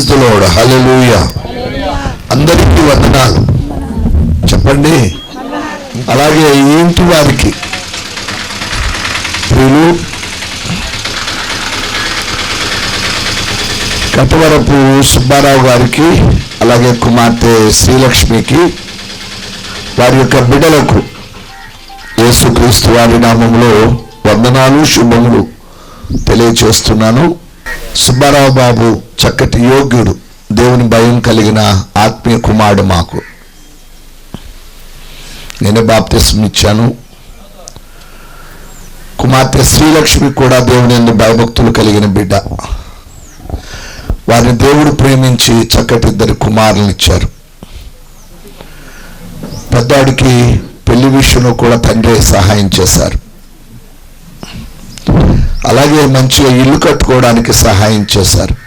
Praise the load అందరికీ వందనాలు. చెప్పండి? అలాగే ఇంటి వారికి? ప్రియులు కటవరపు సుబ్బారావు గారికి అలాగే కుమార్తె శ్రీలక్ష్మికి వారి యొక్క బిడ్డలకు యేసుక్రీస్తు వారి నామంలో వందనాలు శుభములు తెలియచేస్తున్నాను. సుబ్బారావు బాబు చక్కటి యోగ్యుడు. దేవుని భయం కలిగిన ఆత్మీయ కుమారుడు మాకు. నేనే బాప్తిసం ఇచ్చాను. కుమార్తె శ్రీలక్ష్మి కూడా దేవుని ఎందు భయభక్తులు కలిగిన బిడ్డ. వారిని దేవుడు ప్రేమించి చక్కటి ఇద్దరు కుమారులను ఇచ్చారు. పెద్దవాడికి పెళ్ళి విషయంలో కూడా తండ్రి సహాయం చేశారు. అలాగే మంచిగా ఇల్లు కట్టుకోవడానికి సహాయం చేశారు.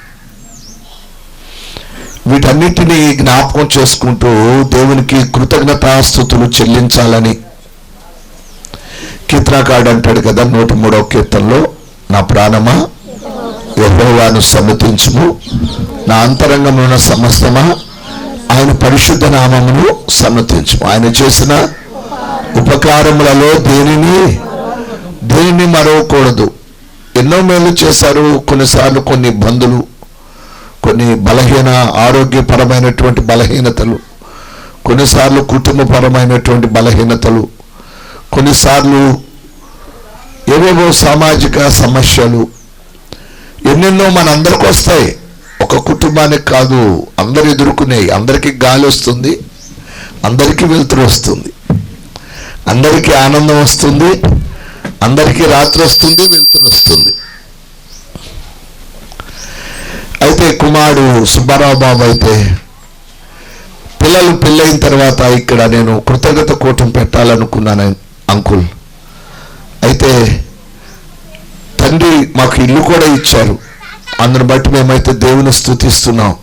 వీటన్నిటినీ జ్ఞాపకం చేసుకుంటూ దేవునికి కృతజ్ఞతాస్థుతులు చెల్లించాలని కీర్తనకాడు అంటాడు కదా నూట మూడవ కీర్తనలో నా ప్రాణమా యెహోవాను సమ్మతించుము నా అంతరంగమున సమస్తమా ఆయన పరిశుద్ధ నామమును సమ్మతించుము ఆయన చేసిన ఉపకారములలో దేనిని దేనిని మరవకూడదు. ఎన్నో మేలు చేశారు కొన్నిసార్లు కొన్ని ఇబ్బందులు. కొన్ని బలహీన ఆరోగ్యపరమైనటువంటి బలహీనతలు కొన్నిసార్లు కుటుంబపరమైనటువంటి బలహీనతలు కొన్నిసార్లు ఏవేవో సామాజిక సమస్యలు. ఎన్నెన్నో మన అందరికి వస్తాయి ఒక కుటుంబానికి కాదు అందరు ఎదుర్కొనేవి అందరికీ గాలి వస్తుంది అందరికీ వెలుతురు వస్తుంది. అందరికీ ఆనందం వస్తుంది అందరికీ రాత్రి వస్తుంది వెలుతురు వస్తుంది. అయితే కుమారుడు సుబ్బారావు బాబు అయితే పిల్లలు పెళ్ళైన తర్వాత ఇక్కడ నేను కృతజ్ఞత కూటం పెట్టాలనుకున్నాను అంకుల్. అయితే తండ్రి మాకు ఇల్లు కూడా ఇచ్చారు. అందుని బట్టి మేమైతే దేవుని స్థుతిస్తున్నాం.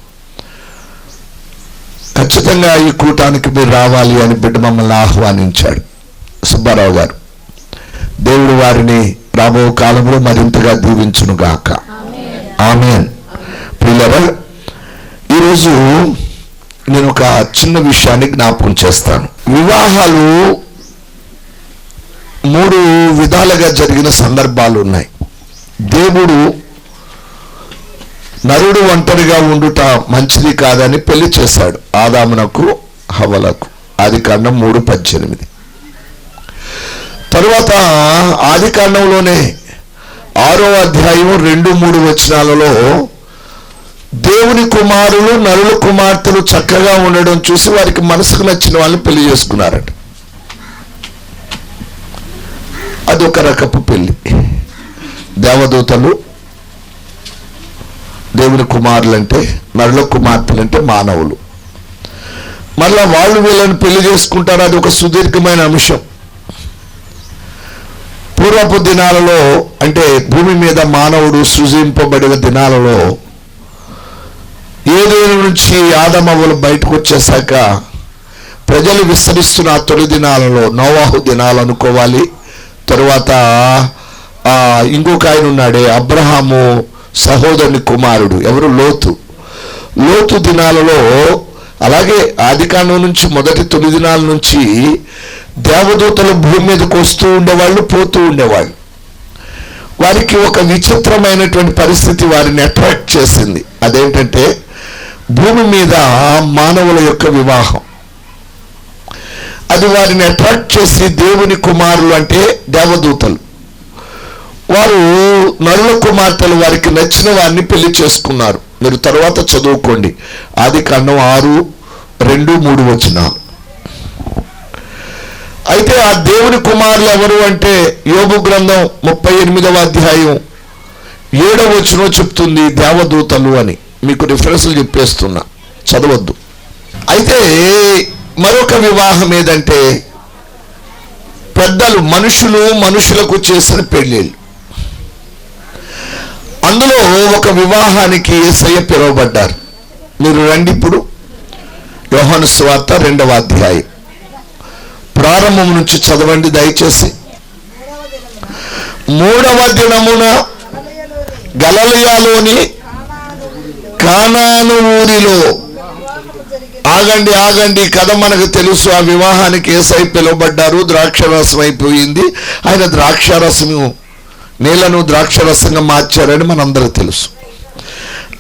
ఖచ్చితంగా ఈ కూటానికి మీరు రావాలి అని బిడ్డ మమ్మల్ని ఆహ్వానించాడు సుబ్బారావు గారు. దేవుడు వారిని రాబో కాలంలో మరింతగా దీవించునుగాక. ఆమెన్. పిల్లరా ఈరోజు నేను ఒక చిన్న విషయాన్ని జ్ఞాపకం చేస్తాను. వివాహాలు మూడు విధాలుగా జరిగిన సందర్భాలు ఉన్నాయి. దేవుడు నరుడు ఒంటరిగా ఉండుట మంచిది కాదని పెళ్ళి చేశాడు. ఆదామునకు హవలకు ఆది కాండం మూడు పద్దెనిమిది. తరువాత ఆది కాండంలోనే ఆరో అధ్యాయం రెండు మూడు వచనాలలో దేవుని కుమారులు నరుల కుమార్తెలు చక్కగా ఉండడం చూసి వారికి మనసుకు నచ్చిన వాళ్ళని పెళ్ళి చేసుకున్నారట. అది ఒక రకపు పెళ్ళి. దేవదూతలు దేవుని కుమారులు అంటే నరుల కుమార్తెలు అంటే మానవులు. మళ్ళా వాళ్ళు వీళ్ళని పెళ్ళి చేసుకుంటారు అది ఒక సుదీర్ఘమైన అంశం. పూర్వపు దినాలలో అంటే భూమి మీద మానవుడు సృజింపబడిన దినాలలో ఏదేను నుంచి ఆదమవులు బయటకు వచ్చేసాక ప్రజలు విస్తరిస్తున్న ఆ తొలి దినాలలో నోవాహు దినాలు అనుకోవాలి. తరువాత ఆ, ఇంకొక ఆయన ఉన్నాడే అబ్రహాము సహోదరుని కుమారుడు ఎవరు? లోతు. లోతు దినాలలో అలాగే ఆదికాండం నుంచి మొదటి తొలి దినాల నుంచి దేవదూతలు భూమి మీదకి వస్తూ ఉండేవాళ్ళు పోతూ ఉండేవాళ్ళు. వారికి ఒక విచిత్రమైనటువంటి పరిస్థితి వారిని అట్రాక్ట్ చేసింది. అదేంటంటే భూమి మీద మానవుల యొక్క వివాహం. అది వారిని అట్రాక్ట్ చేసి దేవుని కుమారులు అంటే దేవదూతలు. వారు నరుల కుమార్తెలు వారికి నచ్చిన వారిని పెళ్ళి చేసుకున్నారు. మీరు తర్వాత చదువుకోండి. ఆది కాండం ఆరు రెండు మూడు వచ్చినాలు అయితే ఆ దేవుని కుమారులు ఎవరు అంటే యోగు గ్రంథం ముప్పై ఎనిమిదవ అధ్యాయం ఏడవ వచనం చెప్తుంది దేవదూతలు అని. మీకు రిఫరెన్స్లు చెప్పేస్తున్నా. చదవద్దు. అయితే మరొక వివాహం ఏదంటే పెద్దలు మనుషులు మనుషులకు చేసిన పెళ్ళిళ్ళు. అందులో ఒక వివాహానికి ఏసయ్య పిలువబడ్డారు. మీరు రండి ఇప్పుడు. యోహాను స్వార్త రెండవ అధ్యాయం. ప్రారంభం నుంచి చదవండి దయచేసి. మూడవ దినమున గలలియాలోని కానాను ఊరిలో ఆగండి ఆగండి కథ మనకు తెలుసు. ఆ వివాహానికి ఏసై పిలువబడ్డారు. ద్రాక్షరసం అయిపోయింది. ఆయన ద్రాక్షరసము నీళ్ళను ద్రాక్షరసంగా మార్చారని మనందరికీ తెలుసు.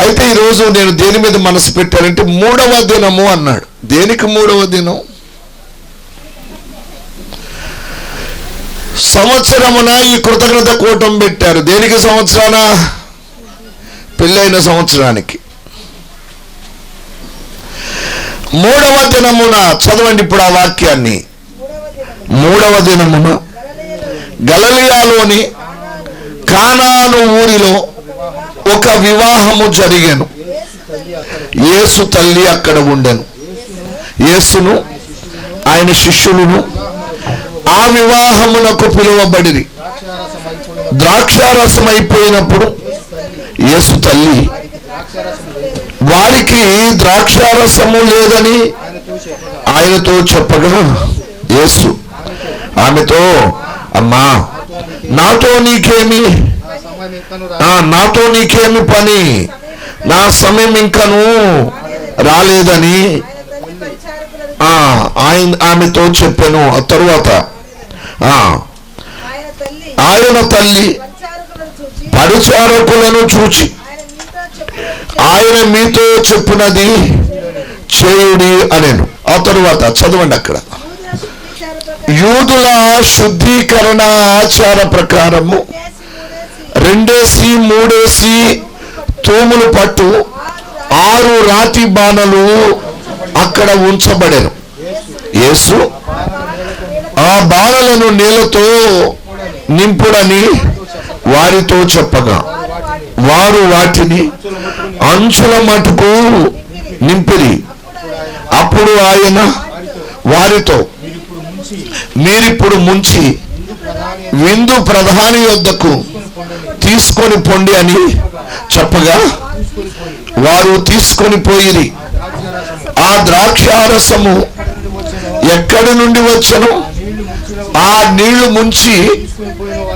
అయితే ఈరోజు నేను దేని మీద మనసు పెట్టానంటే మూడవ దినము అన్నాడు. దేనికి మూడవ దినం? సంవత్సరమున ఈ కృతజ్ఞత కూటం పెట్టారు. దేనికి సంవత్సరాన? పెళ్ళైన సంవత్సరానికి. మూడవ దినమున చదవండి ఇప్పుడు ఆ వాక్యాన్ని. మూడవ దినమున గలలియాలోని కానాను ఊరిలో ఒక వివాహము జరిగాను. యేసు తల్లి అక్కడ ఉండెను. యేసును ఆయన శిష్యులను ఆ వివాహమునకు పిలువబడిరి. ద్రాక్షారసం అయిపోయినప్పుడు యేసు తల్లి వారికి ద్రాక్షారసము లేదని ఆయనతో చెప్పగా యేసు ఆమెతో అమ్మా నాతో నీకేమి? ఆ, నాతో నీకేమి పని? నా సమయం ఇంకను రాలేదని ఆ, ఆయన ఆమెతో చెప్పాను. ఆ తరువాత ఆయన తల్లి. పరిచారకులను చూచి. ఆయన మీతో చెప్పునది చెప్పినది చేయుడి అనేను. ఆ తరువాత చదవండి అక్కడ. యూదుల శుద్ధీకరణ ఆచార ప్రకారము. రెండేసి మూడేసి తూములు పట్టు ఆరు రాతి బాణలు అక్కడ ఉంచబడేను. యేసు ఆ బాణలను నీళ్ళతో నింపుడని వారితో చెప్పగా వారు వాటిని అంచుల మటుకు నింపిరి. అప్పుడు ఆయన వారితో మీరిప్పుడు ముంచి విందు ప్రధాని యొద్దకు తీసుకొని పొండి అని చెప్పగా వారు తీసుకొని పోయిరి. ఆ ద్రాక్షారసము ఎక్కడి నుండి వచ్చను? ఆ నీళ్ళు ముంచి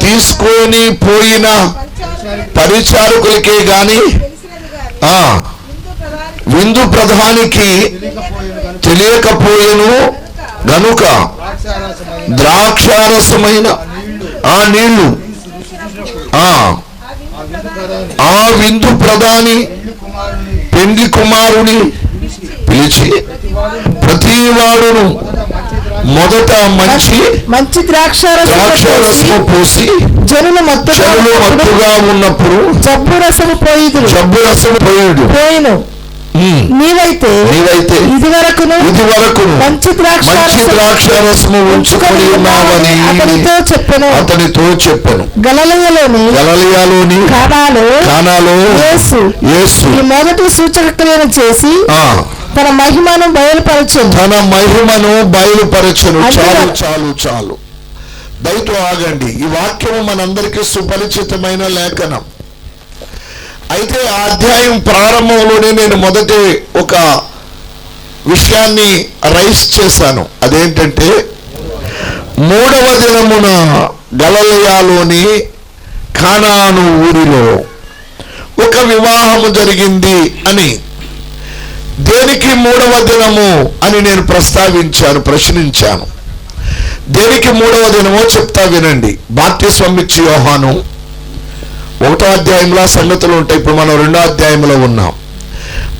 తీసుకొని పోయిన పరిచారకులకే గాని ఆ విందు ప్రధానికి తెలియకపోయేను గనుక ద్రాక్షారసమైన ఆ నీళ్ళు ఆ ఆ విందు ప్రధాని పెండి కుమారుని పిలిచి ప్రతి వారును మొదట మంచి మంచి ద్రాక్షారసం ద్రాక్షారసము పోసి జనులు మొత్తం చెరువు మత్తుగా ఉన్నప్పుడు జబ్బు రసము పోయిదురు. జబ్బు రసము పోయాడు పోయిను. నీవైతే నీవైతే ఇది వరకును ఇది వరకు మంచి మంచి ద్రాక్షారసం ద్రాక్షారసము ఉంచుకొని ఉన్నావని అతనితో చెప్పెను. అతనితో చెప్పాను. గలలయలోని గలలియాలోని కానాలో కానాలో యేసు యేసు ఈ మొదటి సూచకలను చేసి ఆ తన మహిమను బయలుపరచను తన మహిమను బయలుపరచను. చాలు. చాలు చాలు. దయతో ఆగండి. ఈ వాక్యము మనందరికీ సుపరిచితమైన లేఖనం. అయితే ఆ అధ్యాయం ప్రారంభంలోనే నేను మొదటి ఒక విషయాన్ని రైస్ చేశాను. అదేంటంటే మూడవ దినమున గలలయాలోని కానాను ఊరిలో ఒక వివాహము జరిగింది అని. దేనికి మూడవ దినము అని నేను ప్రస్తావించాను ప్రశ్నించాను. దేనికి మూడవ దినమో చెప్తా వినండి. బాప్తిస్వమిచ్చి యోహాను. ఒకటో అధ్యాయంలో సంగతులు ఉంటాయి. ఇప్పుడు మనం రెండో అధ్యాయంలో ఉన్నాం.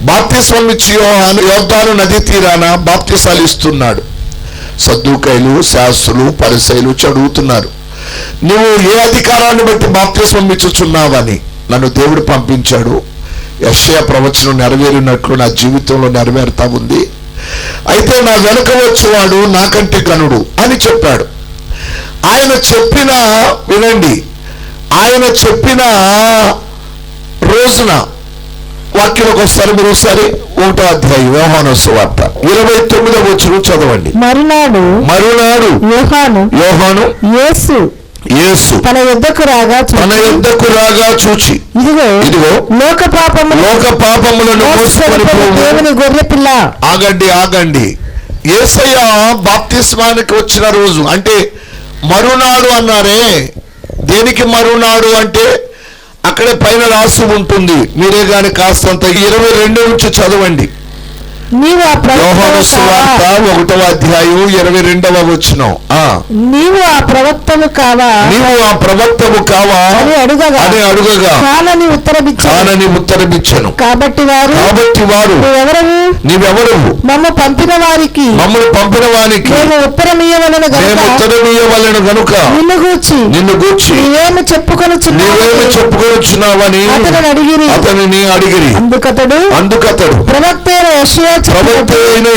బాప్తిస్వమిచ్చి యోహాను యోధాను నది తీరాన బాప్తిసాలు ఇస్తున్నాడు. సద్దుకైలు శాస్త్రులు పరిసైలు చదువుతున్నారు. నువ్వు ఏ అధికారాన్ని బట్టి బాప్తిస్వం ఇచ్చుచున్నావని నన్ను దేవుడు పంపించాడు. యక్షయ ప్రవచనం నెరవేరినట్లు నా జీవితంలో నెరవేరుతా ఉంది. అయితే నా వెనుక వచ్చేవాడు నాకంటే గనుడు అని చెప్పాడు. ఆయన చెప్పిన వినండి ఆయన చెప్పిన రోజున వాక్యంలోకి వస్తారు మీరు ఒకసారి ఒకటో అధ్యాయం వ్యవహాన వార్త ఇరవై తొమ్మిదవ వచ్చిన చదవండి. మరునాడు మరునాడు యోహాను యోహాను యేసు యేసు తన యుద్ధకు రాగా తన యుద్ధకు రాగా చూచి. ఇదిగో ఇదిగో లోక పాపము లోక పాపములను దేవుని గొర్రె పిల్ల. ఆగండి ఆగండి. ఏసయ్య బాప్తిస్మానికి వచ్చిన రోజు అంటే మరునాడు అన్నారే. దేనికి మరునాడు అంటే అక్కడే పైన రాసి ఉంటుంది. మీరే గాని కాస్తంత ఇరవై రెండు నుంచి చదవండి. నీవు ఆ యోహాను సువార్త ఒకటవ అధ్యాయం ఇరవై రెండవ వచ్చిన నీవు ఆ ప్రవక్తవు కావా? నీవు ఆ ప్రవక్తవు కావా? అని అడుగగా. అని అడుగగా. కానని ఉత్తరమిచ్చాను. కానని ఉత్తరమిచ్చను. కాబట్టి వారు కాబట్టి వారు నువ్వెవరవు? నీవెవరు మమ్మ పంపిన వారికి మమ్మల్ని పంపిన వానికి మేము ఉత్తరమీయవలను గనుక ఉత్తరమీయవలను గనుక నిన్ను గూర్చి నిన్ను గూర్చి నీవేమి చెప్పుకొనుచున్నావు నీవేమి చెప్పుకొచ్చున్నావని అతను అడిగిరి. అతనిని అడిగిరి. అందుకతడు అందుకతడు ప్రవక్త యెషయా చెప్పినట్టు అయిన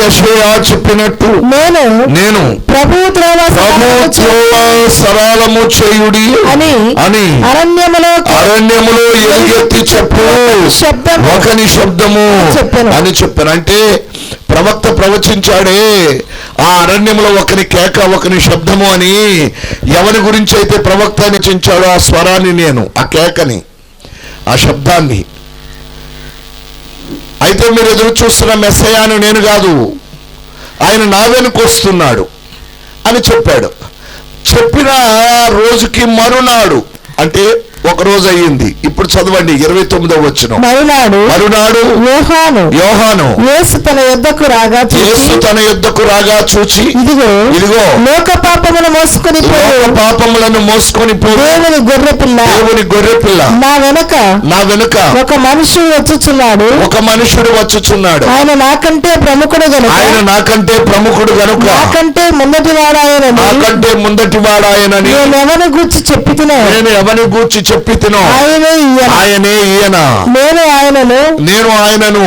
చెప్పినట్టు నేను నేను ప్రభు త్రోవ ప్రభు త్రోవ సరళము చేయుడి అని అని అరణ్యములో అరణ్యములో ఎలుగెత్తి చెప్పు. శబ్దము. ఒకని శబ్దము. అని చెప్పాను. అంటే ప్రవక్త ప్రవచించాడే ఆ అరణ్యంలో ఒకని కేక ఒకని శబ్దము అని ఎవరి గురించి అయితే ప్రవక్త నిచించాడో ఆ స్వరాన్ని నేను ఆ కేకని ఆ శబ్దాన్ని అయితే మీరు ఎదురు చూస్తున్న మెస్సయాను నేను కాదు. ఆయన నా వెనుక వస్తున్నాడు అని చెప్పాడు. చెప్పిన రోజుకి మరునాడు. అంటే ఒక రోజు అయ్యింది. ఇప్పుడు చదవండి ఇరవై తొమ్మిదో వచ్చిన మరునాడు మరునాడు యోహాను యోహాను యేసు తన యొద్దకు రాగా చూసి యేసు తన యుద్ధకు రాగా చూచి ఇదిగో ఇదిగో లోక పాపమును మోసుకొని పోయి పాపములను మోసుకొని పో. దేవుని గొర్రె పిల్ల. దేవుని గొర్రె పిల్ల. నా వెనక నా వెనుక ఒక మనుషుడు వచ్చుచున్నాడు. ఒక మనుషుడు వచ్చుచున్నాడు. ఆయన నాకంటే ప్రముఖుడు గనుక. ఆయన నాకంటే ప్రముఖుడు గనుక. నాకంటే ముందటి వాడాయనని నాకంటే ముందటి వాడాయనని. నేను ఎవరి గురించి చెప్పి నేను ఎవని గూర్చి చెప్పి తినో ఆయనే ఆయనే ఈయన. నేను ఆయనను. నేను ఆయనను.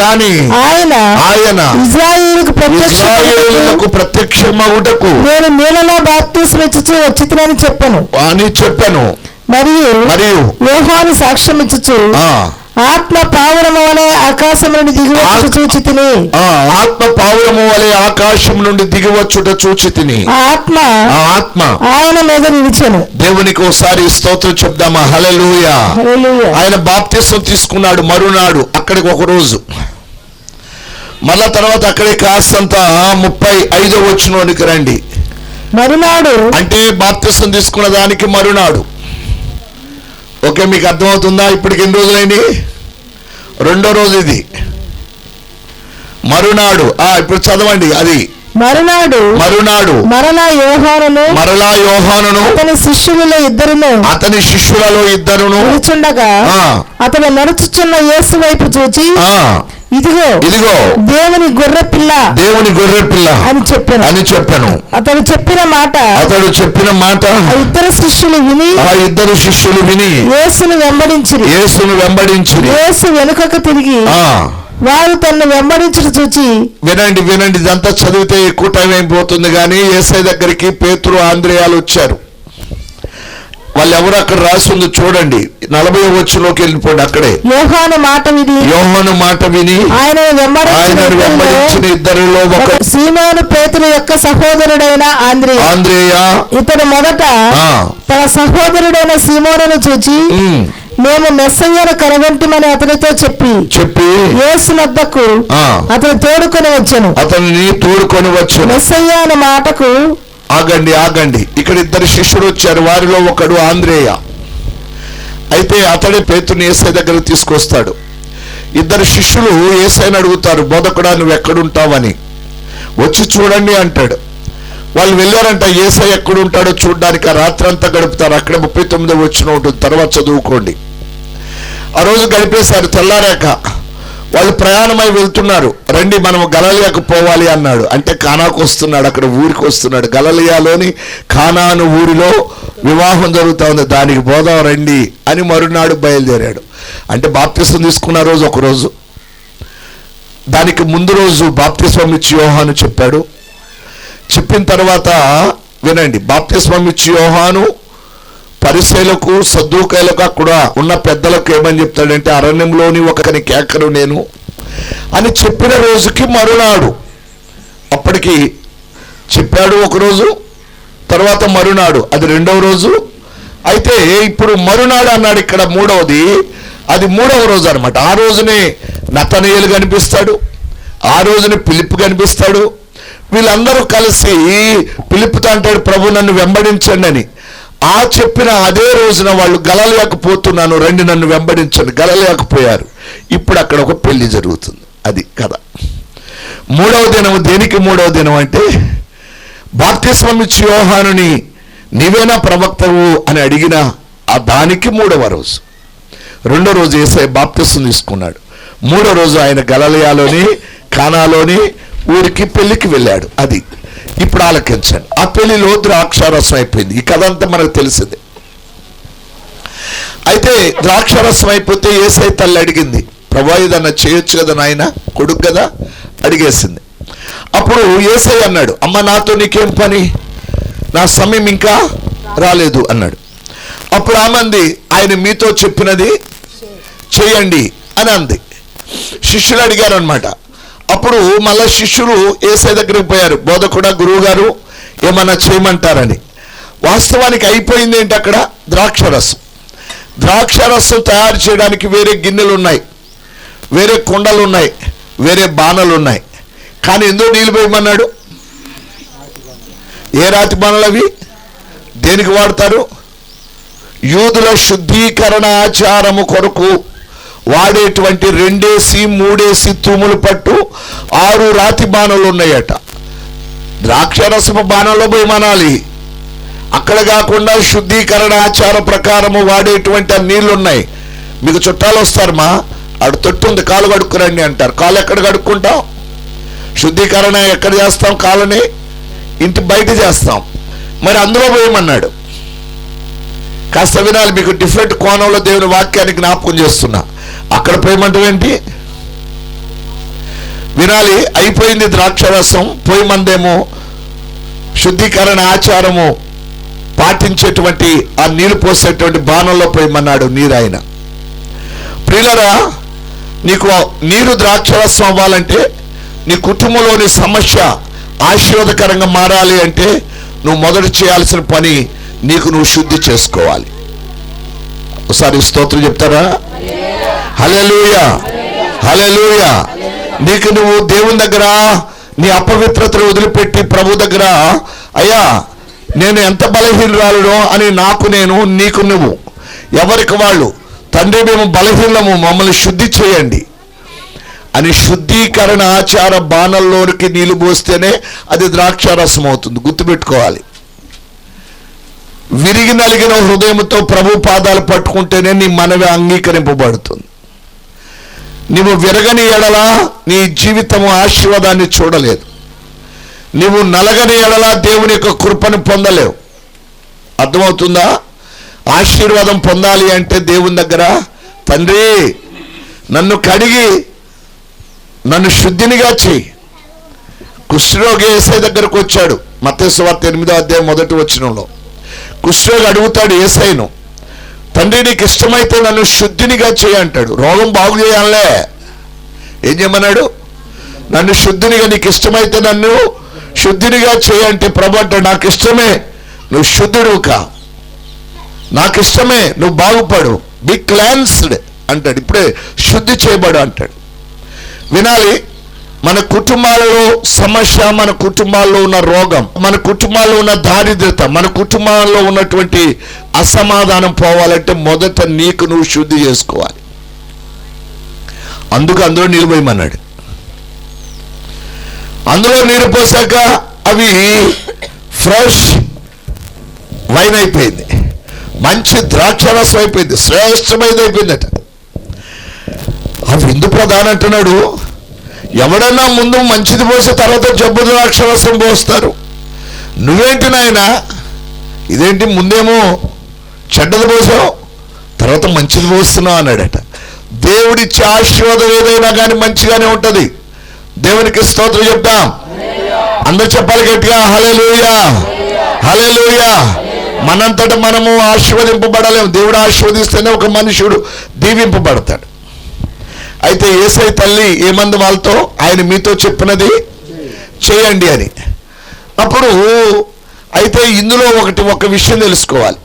గాని ఆయన ఆయన ఇజ్రాయేలుకు ప్రత్యక్ష ఇశ్రాయేలులకు ప్రత్యక్షమగుటకు నేను నీళ్ళలో బాప్తీసం ఇచ్చుచు వచ్చితునని చెప్పాను. అని చెప్పాను. మరియు మరియు యోహాను సాక్ష్యం ఇచ్చుచు ఆ. ఆత్మ పావురము వలె ఆకాశం నుండి దిగివచ్చు చూచి తిని ఆత్మ పావురము వలె ఆకాశం నుండి దిగివచ్చుట చూచి తిని ఆత్మ ఆత్మ ఆయన మీద నిలిచెను. దేవునికి ఒకసారి స్తోత్రం చెప్దామా? హల్లెలూయా. ఆయన బాప్తిసం తీసుకున్నాడు మరునాడు అక్కడికి ఒక రోజు. మళ్ళా తర్వాత అక్కడే కాస్తంత ముప్పై ఐదో వచ్చినోనికి రండి. మరునాడు అంటే బాప్తిసం తీసుకున్న దానికి మరునాడు. ఓకే మీకు అర్థమవుతుందా? ఇప్పటికి ఎన్ని రోజులైంది? రెండో రోజు ఇది. మరునాడు. ఆ ఇప్పుడు చదవండి. అది. మరునాడు. మరునాడు. మరలా యోహానును. మరలా యోహానును. అతని శిష్యులలో ఇద్దరును. అతని శిష్యులలో ఇద్దరును. నిలుచుండగా. అతను నడుచుచున్న యేసు వైపు చూచి ఇదిగో ఇదిగో. దేవుని గొర్రె పిల్ల దేవుని గొర్రె పిల్ల అని చెప్పాను. అని చెప్పాను. అతడు చెప్పిన మాట అతడు చెప్పిన మాట ఆ ఇద్దరు శిష్యులు విని ఆ ఇద్దరు శిష్యులు విని యేసును వెంబడించిరి. యేసును వెంబడించి యేసు వెనుకకు తిరిగి ఆ. వారు తన్ను వెంబడించుట చూచి వినండి వినండి ఇదంతా చదివితే ఎక్కువ టైం అయిపోతుంది కానీ ఏసై దగ్గరికి పేతురు ఆంధ్రేయాలు వచ్చారు. వాళ్ళు ఎవరు అక్కడ రాసి ఉంది చూడండి. నలభై వచ్చులోకి వెళ్ళిపోండి అక్కడే. యోహాను మాట విని యోహను మాట విని ఆయన ఆయన వెంబడించిన ఇద్దరిలో ఒక సీమోను పేతురు యొక్క సహోదరుడైన ఆంద్రియ. ఆంధ్రేయ ఇతడు మొదట తన సహోదరుడైన సీమోనును చూచి మేము మెస్సయ్యను కనుగొంటిమని అతనితో చెప్పి చెప్పి యేసు వద్దకు అతను తోడుకొని వచ్చాను. అతనిని తోడుకొని వచ్చాను. మెస్సయ్య అనే మాటకు ఆగండి ఆగండి. ఇక్కడ ఇద్దరు శిష్యుడు వచ్చారు. వారిలో ఒకడు ఆంధ్రేయ అయితే అతడే పేతుని ఏసై దగ్గర తీసుకొస్తాడు. ఇద్దరు శిష్యులు ఏసైని అడుగుతారు బోధకుడా నువ్వు ఎక్కడుంటావని వచ్చి చూడండి అంటాడు. వాళ్ళు వెళ్ళారంట ఏసై ఎక్కడుంటాడో చూడడానికి. ఆ రాత్రంతా గడుపుతారు. అక్కడ ముప్పై తొమ్మిదో వచ్చిన ఉంటుంది తర్వాత చదువుకోండి. ఆ రోజు గడిపేశారు తెల్లారాక. వాళ్ళు ప్రయాణమై వెళ్తున్నారు. రండి మనం గలలియాకు పోవాలి అన్నాడు. అంటే కానాకు వస్తున్నాడు అక్కడ ఊరికి వస్తున్నాడు. గలలియాలోని కానాను ఊరిలో వివాహం జరుగుతా ఉంది. దానికి పోదాం రండి అని మరునాడు బయలుదేరాడు. అంటే బాప్తిసం తీసుకున్న రోజు ఒకరోజు దానికి ముందు రోజు బాప్తిస్వామి ఇచ్చి యోహాను చెప్పాడు. చెప్పిన తర్వాత వినండి బాప్తిస్వామి ఇచ్చి యోహాను పరిశీలకు సద్దుకాయలకు అక్కడ ఉన్న పెద్దలకు ఏమని చెప్తాడంటే అరణ్యంలోని ఒకని కేకరు నేను అని చెప్పిన రోజుకి మరునాడు. అప్పటికి చెప్పాడు ఒకరోజు తర్వాత మరునాడు. అది రెండవ రోజు. అయితే ఇప్పుడు మరునాడు అన్నాడు ఇక్కడ మూడవది. అది మూడవ రోజు అనమాట ఆ రోజునే నతనీయులు కనిపిస్తాడు. ఆ రోజునే పిలుపు కనిపిస్తాడు. వీళ్ళందరూ కలిసి పిలుపుతో అంటాడు ప్రభు నన్ను వెంబడించండి అని ఆ చెప్పిన అదే రోజున వాళ్ళు గలలేకపోతున్నాను రండి నన్ను వెంబడించండి గలలేకపోయారు ఇప్పుడు అక్కడ ఒక పెళ్ళి జరుగుతుంది. అది కథ. మూడవ దినం దేనికి మూడవ దినం అంటే బాప్తిస్మం ఇచ్చి యోహానుని నీవేనా ప్రవక్తవు? అని అడిగిన ఆ దానికి మూడవ రోజు. రెండో రోజు ఏసై బాప్తిస్వం తీసుకున్నాడు. మూడో రోజు ఆయన గలలయాలోని కానాలోని ఊరికి పెళ్ళికి వెళ్ళాడు. అది ఇప్పుడు ఆలకించండి. ఆ పెళ్ళిలో ద్రాక్షారసం అయిపోయింది. ఈ కథ అంతా మనకు తెలిసింది. అయితే ద్రాక్షారసం అయిపోతే ఏసై తల్లి అడిగింది ప్రభా ఏదన్నా చేయొచ్చు కదా నాయన? కొడుకు కదా? అడిగేసింది. అప్పుడు ఏసై అన్నాడు అమ్మ నాతో నీకేం పని? నా సమయం ఇంకా రాలేదు అన్నాడు. అప్పుడు ఆమంది ఆయన మీతో చెప్పినది చేయండి అని అంది. శిష్యులు అడిగారు అనమాట అప్పుడు మళ్ళా శిష్యులు ఏసై దగ్గరికి పోయారు. బోధకుడా గురువు గారు ఏమన్నా చేయమంటారని. వాస్తవానికి అయిపోయింది ఏంటి అక్కడ? ద్రాక్షరసం. ద్రాక్షరసం తయారు చేయడానికి వేరే గిన్నెలు ఉన్నాయి వేరే కుండలు ఉన్నాయి వేరే బాణలు ఉన్నాయి కానీ ఎందుకు నీళ్ళు పోయమన్నాడు? ఏ రాతి బాణలు అవి? దేనికి వాడతారు? యూదుల శుద్ధీకరణ ఆచారము కొరకు వాడేటువంటి రెండేసి మూడేసి తూములు పట్టు ఆరు రాతి బాణలు ఉన్నాయట. ద్రాక్షరసపు బాణంలో పోయి మనాలి. అక్కడ కాకుండా శుద్ధీకరణ ఆచార ప్రకారము వాడేటువంటి ఆ ఉన్నాయి మీకు చుట్టాలు వస్తారు మా ఆడు తొట్టు ఉంది కాలు కడుక్కురండి అంటారు. కాలు ఎక్కడ కడుక్కుంటాం? శుద్ధీకరణ ఎక్కడ చేస్తాం? కాలని ఇంటి బయట చేస్తాం. మరి అందులో పోయమన్నాడు. కాస్త వినాలి మీకు డిఫరెంట్ కోణంలో దేవుని వాక్యాన్ని జ్ఞాపకం చేస్తున్నా. అక్కడ పోయమంటాం ఏంటి? వినాలి అయిపోయింది ద్రాక్షరసం పోయమందేమో శుద్ధీకరణ ఆచారము పాటించేటువంటి ఆ నీరు పోసేటువంటి బాణంలో పోయమన్నాడు నీరు ఆయన ప్రియులరా నీకు నీరు ద్రాక్షరసం అవ్వాలంటే నీ కుటుంబంలోని సమస్య ఆశీర్వాదకరంగా మారాలి అంటే నువ్వు మొదట చేయాల్సిన పని నీకు నువ్వు శుద్ధి చేసుకోవాలి. ఒకసారి స్తోత్రం చెప్తారా? హలెలుయా హలెలుయా నీకు నువ్వు దేవుని దగ్గర నీ అపవిత్రతను వదిలిపెట్టి ప్రభు దగ్గర అయ్యా నేను ఎంత బలహీనరాలునో అని నాకు నేను నీకు నువ్వు ఎవరికి వాళ్ళు తండ్రి మేము బలహీనము మమ్మల్ని శుద్ధి చేయండి. అని శుద్ధీకరణ ఆచార బాణంలోనికి నీళ్ళు పోస్తేనే అది ద్రాక్షారసం అవుతుంది గుర్తుపెట్టుకోవాలి. విరిగి నలిగిన హృదయంతో ప్రభు పాదాలు పట్టుకుంటేనే నీ మనవి అంగీకరింపబడుతుంది. నీవు విరగని ఎడలా నీ జీవితము ఆశీర్వాదాన్ని చూడలేదు. నీవు నలగని ఎడలా దేవుని యొక్క కృపను పొందలేవు. అర్థమవుతుందా? ఆశీర్వాదం పొందాలి అంటే దేవుని దగ్గర తండ్రి నన్ను కడిగి నన్ను శుద్ధినిగా చెయ్యి. కుష్ఠరోగి ఏసై దగ్గరకు వచ్చాడు. మత్స్య వార్త ఎనిమిదో అధ్యాయం మొదటి వచ్చినంలో కుష్ఠరోగి అడుగుతాడు ఏసైను తండ్రి నీకు ఇష్టమైతే నన్ను శుద్ధినిగా చేయంటాడు రోగం బాగు చేయాలే. ఏం చేయమన్నాడు? నన్ను శుద్ధినిగా నీకు ఇష్టమైతే నన్ను శుద్ధినిగా చేయంటే ప్రభు అంటే నాకు ఇష్టమే నువ్వు శుద్ధుడు కా. నాకు ఇష్టమే నువ్వు బాగుపడు. బి క్లాన్స్డ్ అంటాడు. ఇప్పుడే శుద్ధి చేయబడు అంటాడు. వినాలి మన కుటుంబాలలో సమస్య మన కుటుంబాల్లో ఉన్న రోగం మన కుటుంబాల్లో ఉన్న దారిద్రత మన కుటుంబాల్లో ఉన్నటువంటి అసమాధానం పోవాలంటే మొదట నీకు నువ్వు శుద్ధి చేసుకోవాలి. అందుకు అందులో నిలబోయమన్నాడు అందులో నీరు పోసాక అవి ఫ్రెష్ వైన్ అయిపోయింది. మంచి ద్రాక్షరసం అయిపోయింది. శ్రేష్టమైనది అయిపోయిందట. అవి ఎందుకు ప్రధాన అంటున్నాడు ఎవడన్నా ముందు మంచిది పోసే తర్వాత జబ్బు ద్రాక్షరసం పోస్తారు. నువ్వేంటి నాయన? ఇదేంటి ముందేమో చెడ్డది పోసావు? తర్వాత మంచిది పోస్తున్నావు అన్నాడట. దేవుడిచ్చే ఆశీర్వాదం ఏదైనా కానీ మంచిగానే ఉంటుంది. దేవునికి స్తోత్రం చెప్తాం అందరు చెప్పాలి గట్టిగా హలేలుయా హలేలుయా మనంతట మనము ఆశీర్వదింపబడలేము. దేవుడు ఆశీర్వదిస్తేనే ఒక మనుషుడు దీవింపబడతాడు. అయితే ఏసై తల్లి ఏమంది వాళ్ళతో? ఆయన మీతో చెప్పినది చేయండి అని. అప్పుడు అయితే ఇందులో ఒకటి ఒక విషయం తెలుసుకోవాలి.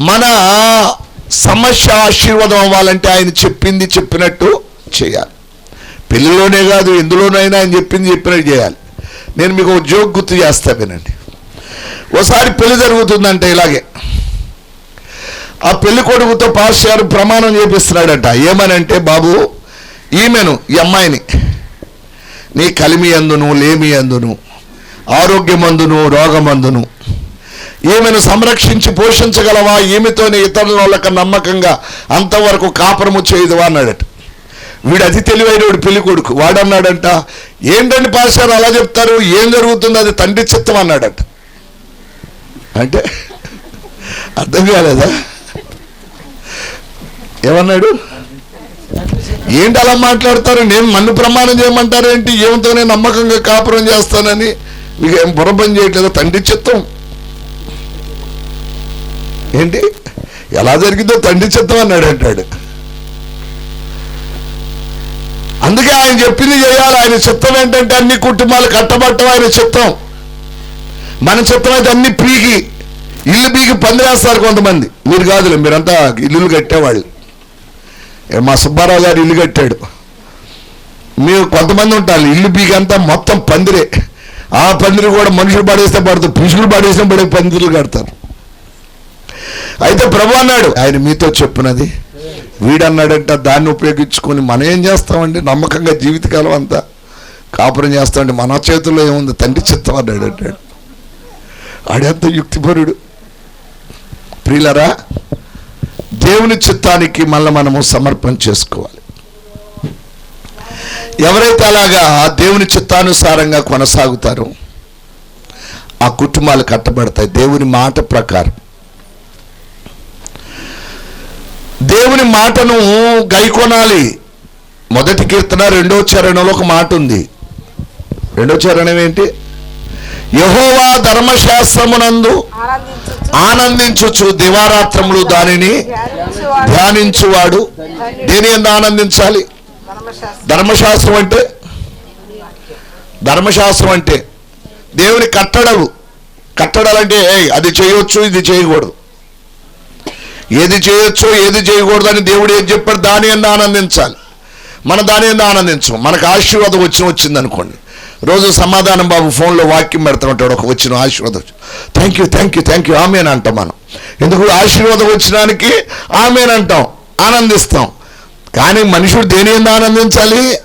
మన సమస్య ఆశీర్వాదం అవ్వాలంటే ఆయన చెప్పింది చెప్పినట్టు చేయాలి. పెళ్ళిలోనే కాదు ఎందులోనైనా ఆయన చెప్పింది చెప్పినట్టు చేయాలి. నేను మీకు ఒక జోక్ గుర్తు చేస్తా వినండి. ఒకసారి పెళ్ళి జరుగుతుందంటే ఇలాగే. ఆ పెళ్ళి కొడుకుతో పాస్ గారు ప్రమాణం చేపిస్తున్నాడట. ఏమనంటే బాబు ఈమెను ఈ అమ్మాయిని నీ కలిమి అందును లేమి అందును ఆరోగ్యమందును రోగమందును ఈమెను సంరక్షించి పోషించగలవా? ఈమెతోనే ఇతరుల వాళ్ళకి నమ్మకంగా అంతవరకు కాపురము చేయదువా? అన్నాడట. వీడు అతి తెలివైనడు పెళ్ళి కొడుకు. వాడన్నాడంట ఏంటండి పాస్టర్ అలా చెప్తారు? ఏం జరుగుతుంది? అది తండ్రి చిత్తం అన్నాడట. అంటే అర్థం కాలేదా? ఏమన్నాడు ఏంటి అలా మాట్లాడతారు? నేను నన్ను ప్రమాణం చేయమంటారు ఏంటి? ఏమితోనే నమ్మకంగా కాపురం చేస్తానని మీకు ఏం బుర్రపని చేయట్లేదు? తండ్రి చిత్తం. ఏంటి? ఎలా జరిగిందో తండ్రి చిత్తం అన్నాడు అంటాడు. అందుకే ఆయన చెప్పింది చేయాలి. ఆయన చిత్తం ఏంటంటే అన్ని కుటుంబాలు కట్టబట్టం ఆయన చిత్తం. మన చిత్తం అయితే అన్ని పీకి ఇల్లు పీకి పందిరేస్తారు కొంతమంది. మీరు కాదులే మీరంతా ఇల్లులు కట్టేవాళ్ళు. మా సుబ్బారావు గారు ఇల్లు కట్టాడు. మీరు కొంతమంది ఉంటారు ఇల్లు పీకంతా మొత్తం పందిరే. ఆ పందిరి కూడా మనుషులు పడేస్తే పడతారు పురుషులు పడేస్తే పడే పందిరులు కడతారు. అయితే ప్రభు అన్నాడు ఆయన మీతో చెప్పినది. వీడన్నాడంట దాన్ని ఉపయోగించుకొని మనం ఏం చేస్తామండి? నమ్మకంగా జీవితకాలం అంతా కాపురం చేస్తామండి. మన చేతుల్లో ఏముంది? తండ్రి చిత్తం అన్నాడు అంటాడు. ఆడెంత యుక్తిపరుడు. ప్రియులరా దేవుని చిత్తానికి మళ్ళీ మనము సమర్పణ చేసుకోవాలి. ఎవరైతే అలాగా దేవుని చిత్తానుసారంగా కొనసాగుతారో ఆ కుటుంబాలు కట్టబడతాయి. దేవుని మాట ప్రకారం. దేవుని మాటను గైకొనాలి. మొదటి కీర్తన రెండో చరణంలో ఒక మాట ఉంది. రెండో చరణం ఏంటి? యహోవా ధర్మశాస్త్రమునందు ఆనందించు ఆనందించుచు దివారాత్రములు దానిని ధ్యానించువాడు. దేని ఎందు ఆనందించాలి? ధర్మశాస్త్రం అంటే? ధర్మశాస్త్రం అంటే దేవుని కట్టడలు. కట్టడలు అంటే "ఏయ్, అది చేయొచ్చు ఇది చేయకూడదు. ఏది చేయొచ్చు ఏది చేయకూడదు అని దేవుడు ఏం చెప్పాడు? దాని ఎందు ఆనందించాలి. మన దాని ఎందు ఆనందించం. మనకు ఆశీర్వాదం వచ్చిన వచ్చింది అనుకోండి రోజు సమాధానం బాబు ఫోన్లో వాక్యం పెడుతుంటాడు ఒక వచ్చిన ఆశీర్వాదం thank you thank you thank you amen అంటాం మనం. ఎందుకు ఆశీర్వాదం వచ్చినానికి? ఆమెన్ అంటాం. ఆనందిస్తాం. కానీ మనుషుడు దేని ఎందు ఆనందించాలి?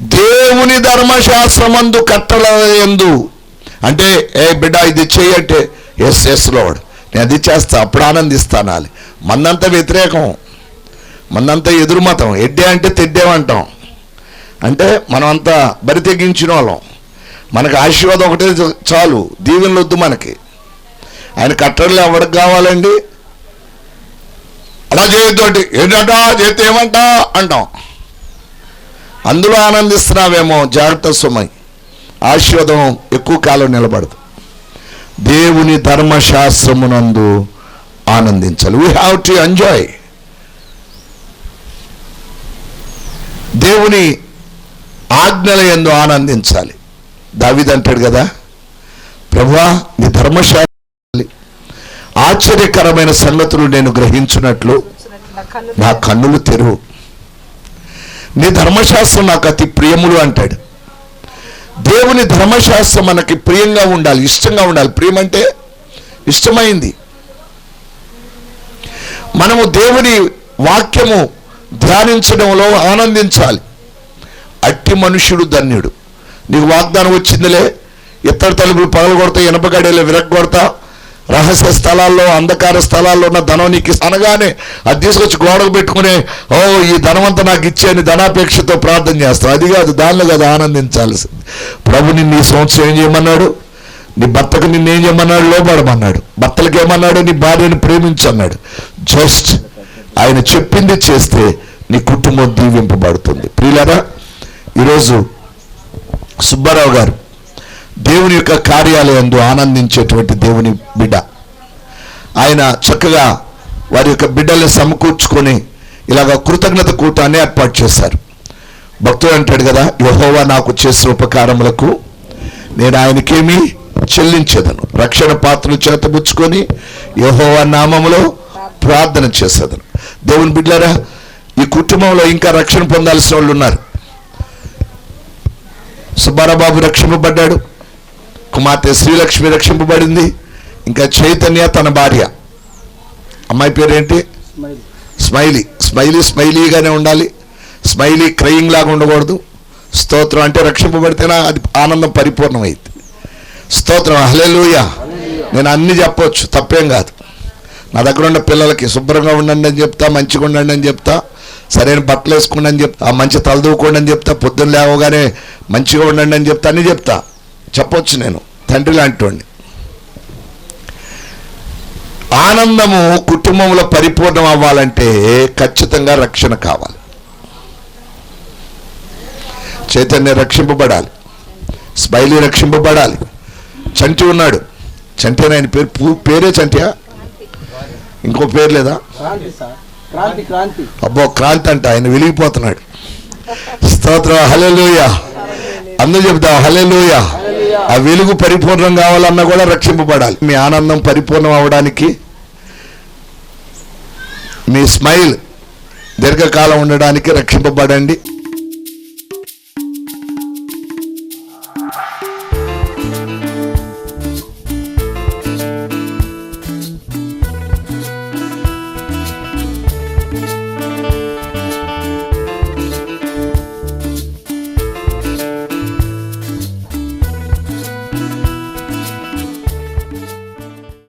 దేవుని ధర్మశాస్త్రమందు కట్టల ఎందు. అంటే ఏ బిడ్డ ఇది చేయట్టే. ఎస్ ఎస్ లోడ్ నేను అది చేస్తా. అప్పుడు ఆనందిస్తానాలి మనంతా వ్యతిరేకం. మనంతా ఎదురు మతం ఎడ్డే అంటే తెడ్డేమంటాం. అంటే మనం బరి తెగించిన వాళ్ళం. మనకు ఆశీర్వాదం ఒకటే చాలు. దీవెనలు వద్దు మనకి. ఆయన కట్టడలు ఎవరికి కావాలండి? అలా చేయొద్దు ఏంటంటా? చేస్తే ఏమంటా? అంటాం. అందులో ఆనందిస్తున్నావేమో జాగ్రత్త సుమై. ఆశీర్వాదం ఎక్కువ కాలం నిలబడదు. దేవుని ధర్మశాస్త్రమునందు ఆనందించాలి. వీ హ్యావ్ టు ఎంజాయ్ దేవుని ఆజ్ఞల ఎందు ఆనందించాలి. దావిది అంటాడు కదా ప్రభువా నీ ధర్మశాలి ఆశ్చర్యకరమైన సంగతులు నేను గ్రహించినట్లు నా నా కన్నులు తెరువు. నీ ధర్మశాస్త్రం నాకు అతి ప్రియములు అంటాడు. దేవుని ధర్మశాస్త్రం మనకి ప్రియంగా ఉండాలి ఇష్టంగా ఉండాలి. ప్రియం అంటే ఇష్టమైంది. మనము దేవుని వాక్యము ధ్యానించడంలో ఆనందించాలి. అట్టి మనుష్యుడు ధన్యుడు. నీకు వాగ్దానం వచ్చిందిలే ఇత్తడి తలుపులు పగలగొడతా ఇనపగడేలు విరగొడతా రహస్య స్థలాల్లో అంధకార స్థలాల్లో ఉన్న ధనం నీకు అనగానే అది తీసుకొచ్చి గోడకు పెట్టుకునే ఓ ఈ ధనం నాకు ఇచ్చే అని ధనాపేక్షతో ప్రార్థన చేస్తాం. అది కాదు దానిలో కాదు ఆనందించాల్సింది. ప్రభు నిన్ను ఈ సంవత్సరం ఏం చేయమన్నాడు? నీ భర్తకు నిన్నేం చేయమన్నాడు? లోపడమన్నాడు భర్తలకు ఏమన్నాడు? నీ భార్యను ప్రేమించన్నాడు జస్ట్ ఆయన చెప్పింది చేస్తే నీ కుటుంబం దీవింపబడుతుంది. ప్రియులరా ఈరోజు సుబ్బారావు గారు దేవుని యొక్క కార్యాలయంలో ఆనందించేటువంటి దేవుని బిడ్డ. ఆయన చక్కగా వారి యొక్క బిడ్డల్ని సమకూర్చుకొని ఇలాగ కృతజ్ఞత కూటాన్ని ఏర్పాటు చేశారు. భక్తుడు అంటాడు కదా యహోవా నాకు చేసిన ఉపకారములకు నేను ఆయనకేమి చెల్లించేదను. రక్షణ పాత్రలు చేతబుచ్చుకొని యహోవా నామములో ప్రార్థన చేసేదను. దేవుని బిడ్డలారా ఈ కుటుంబంలో ఇంకా రక్షణ పొందాల్సిన వాళ్ళు ఉన్నారు. సుబ్బారాబాబు రక్షింపబడ్డాడు. కుమార్తె శ్రీలక్ష్మి రక్షింపబడింది. ఇంకా చైతన్య తన భార్య. అమ్మాయి పేరేంటి? స్మైలీ. స్మైలీ స్మైలీగానే ఉండాలి. స్మైలీ క్రయింగ్ లాగా ఉండకూడదు. స్తోత్రం అంటే రక్షింపబడితేనే అది ఆనందం పరిపూర్ణమైంది. స్తోత్రం. హల్లెలూయా. నేను అన్ని చెప్పొచ్చు. తప్పేం కాదు. నా దగ్గర ఉన్న పిల్లలకి శుభ్రంగా ఉండండి అని చెప్తా మంచిగా ఉండండి అని చెప్తా. సరైన బట్టలు వేసుకోండి అని చెప్తా మంచి తలదూకోండి అని చెప్తా పొద్దున్న లేవగానే మంచిగా ఉండండి అని చెప్తా అని చెప్తా. చెప్పొచ్చు నేను తండ్రి లాంటి ఆనందము కుటుంబంలో పరిపూర్ణం అవ్వాలంటే ఖచ్చితంగా రక్షణ కావాలి. చైతన్య రక్షింపబడాలి. స్మైలీ రక్షింపబడాలి. చంటి ఉన్నాడు. చంటి అని ఆయన పేరు పూ- పేరే చంటియా? ఇంకో పేరు లేదా? అబ్బో క్రాంతి అంట ఆయన వెలిగిపోతున్నాడు. స్తోత్రం హల్లెలూయ. అందరూ చెప్తాం హల్లెలూయ. ఆ వెలుగు పరిపూర్ణం కావాలన్నా కూడా రక్షింపబడాలి. మీ ఆనందం పరిపూర్ణం అవడానికి మీ స్మైల్ దీర్ఘకాలం ఉండడానికి రక్షింపబడండి.